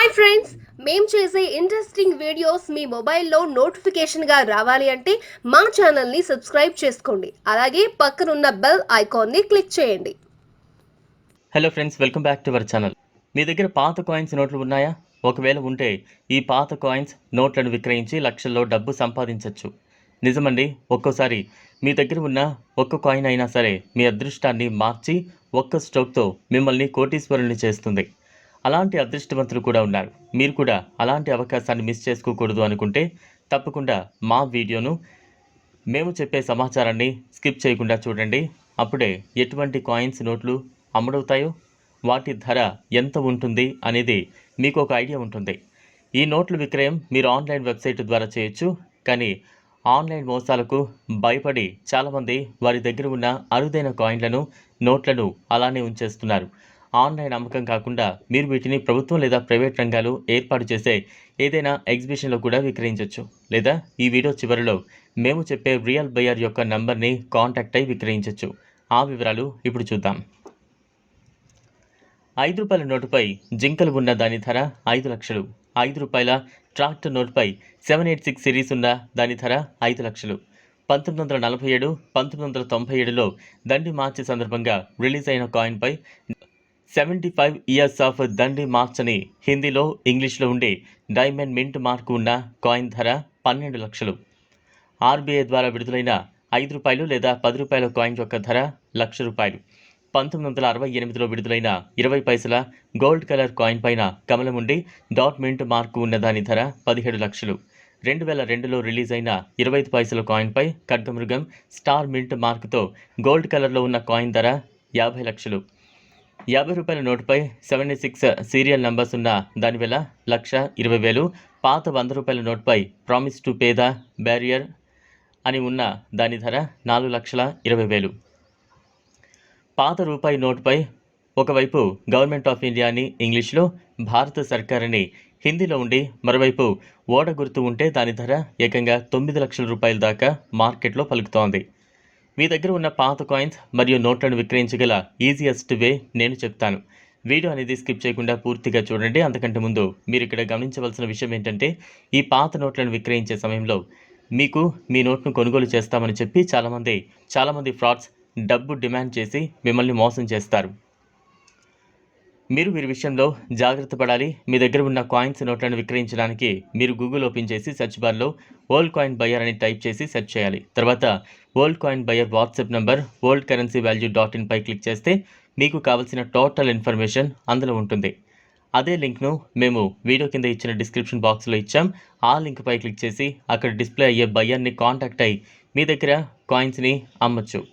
Hi friends మేము చేసే interesting videos మీ మొబైల్లో నోటిఫికేషన్గా రావాలి అంటే మా ఛానల్ని సబ్స్క్రైబ్ చేసుకోండి. అలాగే పక్కనున్న బెల్ ఐకాన్ని క్లిక్ చేయండి. Hello friends welcome back to our channel మీ దగ్గర పాత కాయిన్స్ నోట్లు ఉన్నాయా? ఒకవేళ ఉంటే ఈ పాత కాయిన్స్ నోట్లను విక్రయించి లక్షల్లో డబ్బు సంపాదించవచ్చు నిజమండి ఒక్కోసారి మీ దగ్గర ఉన్న ఒక్క కాయిన్ అయినా సరే మీ అదృష్టాన్ని మార్చి ఒక్క స్ట్రోక్తో మిమ్మల్ని కోటీశ్వరుల్ని చేస్తుంది. అలాంటి అదృష్టవంతులు కూడా ఉన్నారు. మీరు కూడా అలాంటి అవకాశాన్ని మిస్ చేసుకోకూడదు అనుకుంటే తప్పకుండా మా వీడియోను మేము చెప్పే సమాచారాన్ని స్కిప్ చేయకుండా చూడండి. అప్పుడే ఎటువంటి కాయిన్స్ నోట్లు అమ్ముడవుతాయో వాటి ధర ఎంత ఉంటుంది అనేది మీకు ఒక ఐడియా ఉంటుంది. ఈ నోట్ల విక్రయం మీరు ఆన్లైన్ వెబ్సైట్ ద్వారా చేయొచ్చు. కానీ ఆన్లైన్ మోసాలకు భయపడి చాలామంది వారి దగ్గర ఉన్న అరుదైన కాయిన్లను నోట్లను అలానే ఉంచేస్తున్నారు. ఆన్లైన్ అమ్మకం కాకుండా మీరు వీటిని ప్రభుత్వం లేదా ప్రైవేట్ రంగాలు ఏర్పాటు చేసే ఏదైనా ఎగ్జిబిషన్లో కూడా విక్రయించవచ్చు లేదా ఈ వీడియో చివరిలో మేము చెప్పే రియల్ బయర్ యొక్క నంబర్ని కాంటాక్ట్ అయి విక్రయించవచ్చు ఆ వివరాలు ఇప్పుడు చూద్దాం. ఐదు రూపాయల నోటుపై జింకలు ఉన్న దాని ధర ఐదు లక్షలు. ఐదు రూపాయల ట్రాక్టర్ నోటుపై సెవెన్ ఎయిట్ సిక్స్ సిరీస్ ఉన్న దాని ధర ఐదు లక్షలు. పంతొమ్మిది వందల నలభై ఏడు పంతొమ్మిది వందల తొంభై ఏడులో దండి మార్చి సందర్భంగా రిలీజ్ అయిన కాయిన్పై seventy five years of Dandi march అని హిందీలో ఇంగ్లీష్లో ఉండే డైమండ్ మింట్ మార్క్ ఉన్న కాయిన్ ధర పన్నెండు లక్షలు. ఆర్బీఐ ద్వారా విడుదలైన ఐదు రూపాయలు లేదా పది రూపాయల కాయిన్ యొక్క ధర లక్ష రూపాయలు. పంతొమ్మిది వందల అరవై ఎనిమిదిలో విడుదలైన ఇరవై పైసల గోల్డ్ కలర్ కాయిన్ పైన కమలం ఉండి డాట్ మింట్ మార్కు ఉన్న దాని ధర పదిహేడు లక్షలు. రెండు వేల రెండులో రిలీజ్ అయిన ఇరవై ఐదు పైసల కాయిన్పై ఖడ్గమృగం స్టార్ మింట్ మార్కుతో గోల్డ్ కలర్లో ఉన్న కాయిన్ ధర యాభై లక్షలు. యాభై రూపాయల నోటుపై సెవెంటీ సిక్స్ సీరియల్ నంబర్స్ ఉన్న దాని వేల లక్ష ఇరవై వేలు పాత వంద రూపాయల నోట్పై promise to pay the bearer అని ఉన్న దాని ధర నాలుగు లక్షల ఇరవై వేలు. పాత రూపాయి నోటుపై ఒకవైపు గవర్నమెంట్ ఆఫ్ ఇండియాని ఇంగ్లీష్లో భారత సర్కారని హిందీలో ఉండి మరోవైపు ఓడ గుర్తు ఉంటే దాని ధర ఏకంగా తొమ్మిది లక్షల రూపాయల దాకా మార్కెట్లో పలుకుతోంది. మీ దగ్గర ఉన్న పాత కాయిన్స్ మరియు నోట్లను విక్రయించగల ఈజియెస్ట్ వే నేను చెప్తాను. వీడియో అనేది స్కిప్ చేయకుండా పూర్తిగా చూడండి. అంతకంటే ముందు మీరు ఇక్కడ గమనించవలసిన విషయం ఏంటంటే ఈ పాత నోట్లను విక్రయించే సమయంలో మీకు మీ నోట్ను కొనుగోలు చేస్తామని చెప్పి చాలామంది చాలామంది ఫ్రాడ్స్ డబ్బు డిమాండ్ చేసి మిమ్మల్ని మోసం చేస్తారు. మీరు వీరి విషయంలో జాగ్రత్త పడాలి. మీ దగ్గర ఉన్న కాయిన్స్ నోట్లను విక్రయించడానికి మీరు గూగుల్ ఓపెన్ చేసి సెర్చ్ బార్లో ఓల్డ్ కాయిన్ బయర్ అని టైప్ చేసి సెర్చ్ చేయాలి. తర్వాత old coin buyer WhatsApp number old currency value dot in pi click చేస్తే మీకు కావాల్సిన టోటల్ ఇన్ఫర్మేషన్ అందులో ఉంటుంది. అదే లింక్ను మేము వీడియో కింద ఇచ్చిన డిస్క్రిప్షన్ బాక్స్లో ఇచ్చాం. ఆ లింక్పై క్లిక్ చేసి అక్కడ డిస్ప్లే అయ్యే బయ్యర్ని కాంటాక్ట్ అయ్యి మీ దగ్గర కాయిన్స్ని అమ్మచ్చు.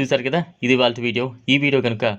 చూసారు కదా? ఇది వాళ్ళ వీడియో. ఈ వీడియో కనుక